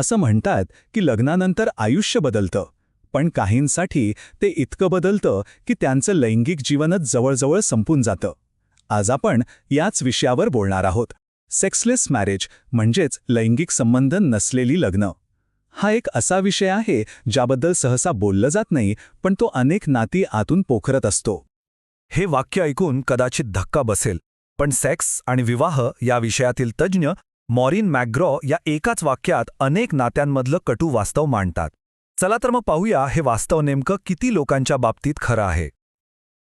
असं म्हणतात की लग्नानंतर आयुष्य बदलतं. पण काहींसाठी ते इतकं बदलतं की त्यांचं लैंगिक जीवनच जवळजवळ संपून जातं. आज आपण याच विषयावर बोलणार आहोत. सेक्सलेस मॅरेज म्हणजेच लैंगिक संबंध नसलेली लग्न. हा एक असा विषय आहे ज्याबद्दल सहसा बोललं जात नाही पण तो अनेक नाती आतून पोखरत असतो. हे वाक्य ऐकून कदाचित धक्का बसेल पण सेक्स आणि विवाह या विषयातील तज्ज्ञ मॉरिन मॅग्रॉ या एकाच वाक्यात अनेक नात्यांमधलं कटू वास्तव मांडतात. चला तर मग पाहूया हे वास्तव नेमकं किती लोकांच्या बाबतीत खरं आहे.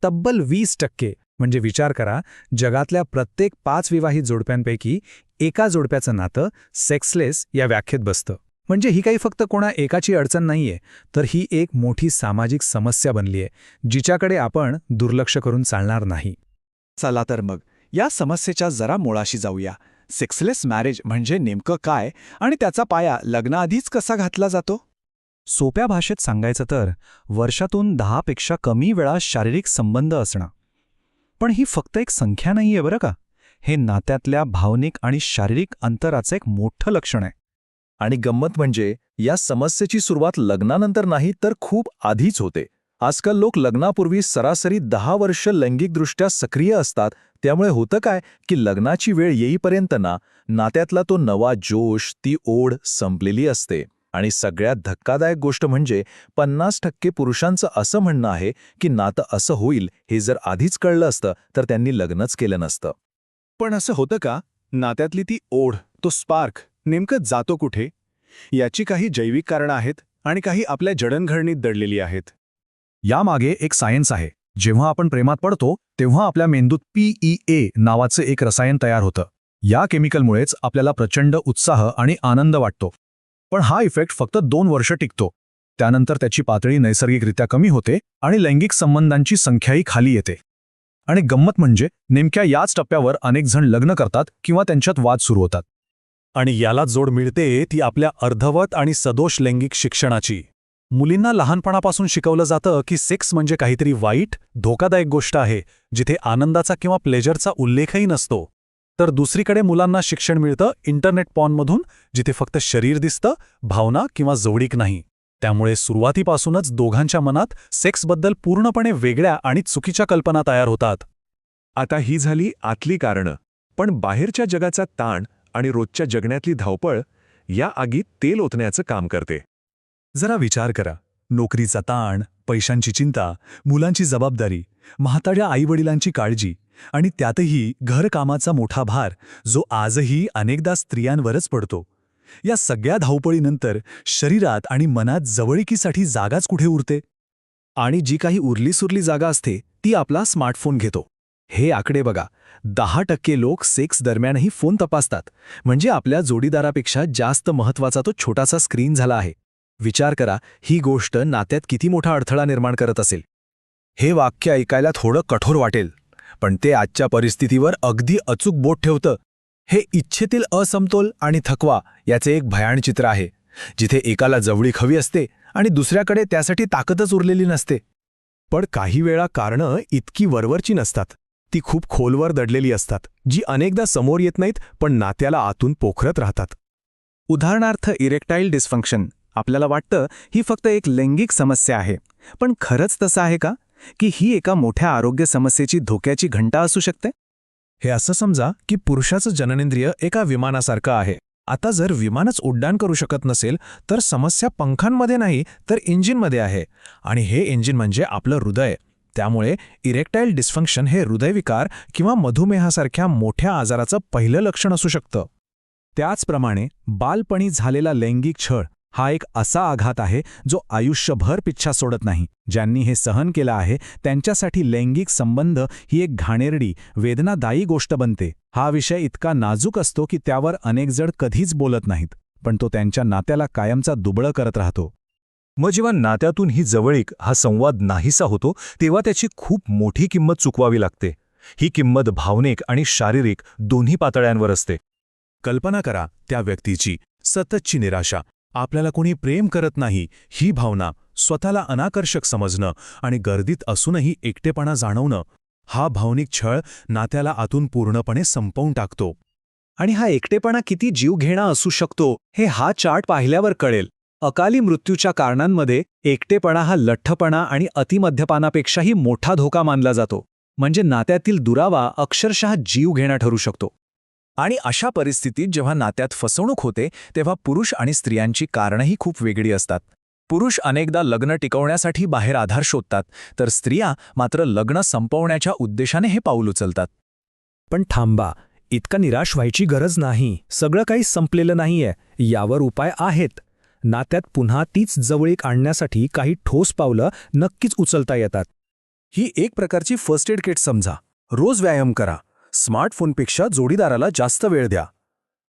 तब्बल वीस टक्के म्हणजे विचार करा जगातल्या प्रत्येक पाच विवाहित जोडप्यांपैकी एका जोडप्याचं नातं सेक्सलेस या व्याख्येत बसतं. म्हणजे ही काही फक्त कोणा एकाची अडचण नाहीये तर ही एक मोठी सामाजिक समस्या बनलीय जिच्याकडे आपण दुर्लक्ष करून चालणार नाही. चला तर मग या समस्येच्या जरा मुळाशी जाऊया. सेक्सलेस मॅरेज म्हणजे नेमकं काय आणि त्याचा पाया लग्नाआधीच कसा घातला जातो? सोप्या भाषेत सांगायचं तर वर्षातून दहापेक्षा कमी वेळा शारीरिक संबंध असणं. पण ही फक्त एक संख्या नाहीये बरं का? हे नात्यातल्या भावनिक आणि शारीरिक अंतराचं एक मोठं लक्षण आहे. आणि गंमत म्हणजे या समस्येची सुरुवात लग्नानंतर नाही तर खूप आधीच होते. आजकाल लोक लग्नापूर्वी सरासरी दहा वर्ष लैंगिकदृष्ट्या सक्रिय असतात. त्यामुळे होतं काय? की लग्नाची वेळ येईपर्यंत ना नात्यातला तो नवा जोश ती ओढ संपलेली असते. आणि सगळ्यात धक्कादायक गोष्ट म्हणजे पन्नास टक्के पुरुषांचं असं म्हणणं आहे की नातं असं होईल हे जर आधीच कळलं असतं तर त्यांनी लग्नच केलं नसतं. पण असं होतं का? नात्यातली ती ओढ तो स्पार्क नेमकं जातो कुठे? याची काही जैविक कारणं आहेत आणि काही आपल्या जडणघडणीत दडलेली आहेत. यामागे एक सायन्स आहे. जेव्हा आपण प्रेमात पडतो तेव्हा आपल्या मेंदूत पीईए नावाचं एक रसायन तयार होतं. या केमिकलमुळेच आपल्याला प्रचंड उत्साह आणि आनंद वाटतो. पण हा इफेक्ट फक्त दोन वर्ष टिकतो. त्यानंतर त्याची पातळी नैसर्गिकरित्या कमी होते आणि लैंगिक संबंधांची संख्याही खाली येते. आणि गंमत म्हणजे नेमक्या याच टप्प्यावर अनेक जण लग्न करतात किंवा त्यांच्यात वाद सुरू होतात. आणि याला जोड मिळते ती आपल्या अर्धवत आणि सदोष लैंगिक शिक्षणाची. मुलींना लहानपणापासून शिकवलं जातं की सेक्स म्हणजे काहीतरी वाईट धोकादायक गोष्ट आहे जिथे आनंदाचा किंवा प्लेजरचा उल्लेखही नसतो. तर दुसरीकडे मुलांना शिक्षण मिळतं इंटरनेट पॉनमधून जिथे फक्त शरीर दिसतं भावना किंवा जवळीक नाही. त्यामुळे सुरुवातीपासूनच दोघांच्या मनात सेक्सबद्दल पूर्णपणे वेगळ्या आणि चुकीच्या कल्पना तयार होतात. आता ही झाली आतली कारणं. पण बाहेरच्या जगाचा ताण आणि रोजच्या जगण्यातली धावपळ या आगीत तेल ओतण्याचं काम करते. जरा विचार करा. नोकरीचा ताण पैशांची चिंता मुलांची जबाबदारी म्हाताड्या आईवडिलांची काळजी आणि त्यातही घरकामाचा मोठा भार जो आजही अनेकदा स्त्रियांवरच पडतो. या सगळ्या धावपळीनंतर शरीरात आणि मनात जवळीकीसाठी जागाच कुठे उरते? आणि जी काही उरलीसुरली जागा असते ती आपला स्मार्टफोन घेतो. हे आकडे बघा. दहा टक्के लोक सेक्स दरम्यानही फोन तपासतात. म्हणजे आपल्या जोडीदारापेक्षा जास्त महत्त्वाचा तो छोटासा स्क्रीन झाला आहे. विचार करा ही गोष्ट नात्यात किती मोठा अडथळा निर्माण करत असेल. हे वाक्य ऐकायला थोडं कठोर वाटेल पण ते आजच्या परिस्थितीवर अगदी अचूक बोट ठेवतं. हे इच्छेतील असमतोल आणि थकवा याचे एक भयाण चित्र आहे जिथे एकाला जवळीक हवी असते आणि दुसऱ्याकडे त्यासाठी ताकदच उरलेली नसते. पण काही वेळा कारणं इतकी वरवरची नसतात. ती खूप खोलवर दडलेली असतात जी अनेकदा समोर येत नाहीत पण नात्याला आतून पोखरत राहतात. उदाहरणार्थ इरेक्टाईल डिस्फंक्शन. आपल्याला वाटतं ही फक्त एक लैंगिक समस्या आहे. पण खरंच तसं आहे का? की ही एका मोठ्या आरोग्य समस्येची धोक्याची घंटा असू शकते? हे असं समजा की पुरुषाचं जननेंद्रिय एका विमानासारखं आहे. आता जर विमानच उड्डाण करू शकत नसेल तर समस्या पंखांमध्ये नाही तर इंजिनमध्ये आहे. आणि हे इंजिन म्हणजे आपलं हृदय. त्यामुळे इरेक्टाईल डिस्फंक्शन हे हृदयविकार किंवा मधुमेहासारख्या मोठ्या आजाराचं पहिलं लक्षण असू शकतं. त्याचप्रमाणे बालपणी झालेला लैंगिक छळ. हा एक असा आघात आहे जो आयुष्यभर पिच्छा सोडत नाही. ज्यांनी हे सहन केलं आहे त्यांच्यासाठी लैंगिक संबंध ही एक घाणेरडी वेदनादायी गोष्ट बनते. हा विषय इतका नाजूक असतो की त्यावर अनेक जण कधीच बोलत नाहीत पण तो त्यांच्या नात्याला कायमचा दुबळं करत राहतो. मग जेव्हा नात्यातून ही जवळीक हा संवाद नाहीसा होतो तेव्हा त्याची खूप मोठी किंमत चुकवावी लागते. ही किंमत भावनिक आणि शारीरिक दोन्ही पातळ्यांवर असते. कल्पना करा त्या व्यक्तीची सततची निराशा आपल्याला कोणी प्रेम करत नाही ही भावना स्वतःला अनाकर्षक समजणं आणि गर्दीत असूनही एकटेपणा जाणवणं हा भावनिक छळ नात्याला आतून पूर्णपणे संपवून टाकतो. आणि हा एकटेपणा किती जीवघेणा असू शकतो हे हा चार्ट पाहिल्यावर कळेल. अकाली मृत्यूच्या कारणांमध्ये एकटेपणा हा लठ्ठपणा आणि अतिमद्यपानापेक्षाही मोठा धोका मानला जातो. म्हणजे नात्यातील दुरावा अक्षरशः जीव घेणा ठरू शकतो. आणि अशा परिस्थितीत जेव्हा नात्यात फसवणूक होते तेव्हा पुरुष आणि स्त्रियांची कारणंही खूप वेगळी असतात. पुरुष अनेकदा लग्न टिकवण्यासाठी बाहेर आधार शोधतात तर स्त्रिया मात्र लग्न संपवण्याच्या उद्देशाने हे पाऊल उचलतात. पण थांबा इतका निराश व्हायची गरज नाही सगळं काही संपलेलं नाहीये यावर उपाय आहेत. नात्यात पुन्हा तीच जवळीक आणण्यासाठी काही ठोस पावलं नक्कीच उचलता येतात. ही एक प्रकारची फर्स्ट एड किट समजा. रोज व्यायाम करा. स्मार्टफोनपेक्षा जोडीदाराला जास्त वेळ द्या.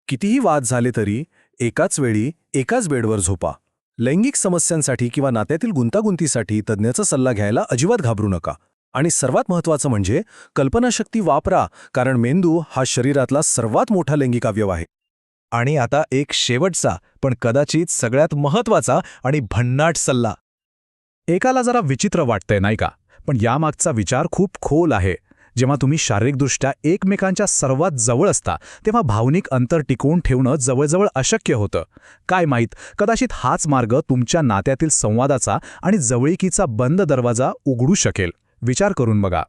कितीही वाद झाले तरी एकाच वेळी एकाच बेडवर झोपा. लैंगिक समस्यांसाठी किंवा नात्यातील गुंतागुंतीसाठी तज्ज्ञाचा सल्ला घ्यायला अजिबात घाबरू नका. आणि सर्वात महत्त्वाचं म्हणजे कल्पनाशक्ती वापरा कारण मेंदू हा शरीरातला सर्वात मोठा लैंगिक अवयव आहे. आणि आता एक शेवटचा पण कदाचित सगळ्यात महत्त्वाचा आणि भन्नाट सल्ला. एकाला जरा विचित्र वाटतंय नाही का? पण यामागचा विचार खूप खोल आहे. जेव्हा तुम्ही शारीरिकदृष्ट्या एकमेकांच्या सर्वात जवळ असता तेव्हा भावनिक अंतर टिकवून ठेवणं जवळजवळ अशक्य होतं. काय माहीत कदाचित हाच मार्ग तुमच्या नात्यातील संवादाचा आणि जवळिकीचा बंद दरवाजा उघडू शकेल. विचार करून बघा.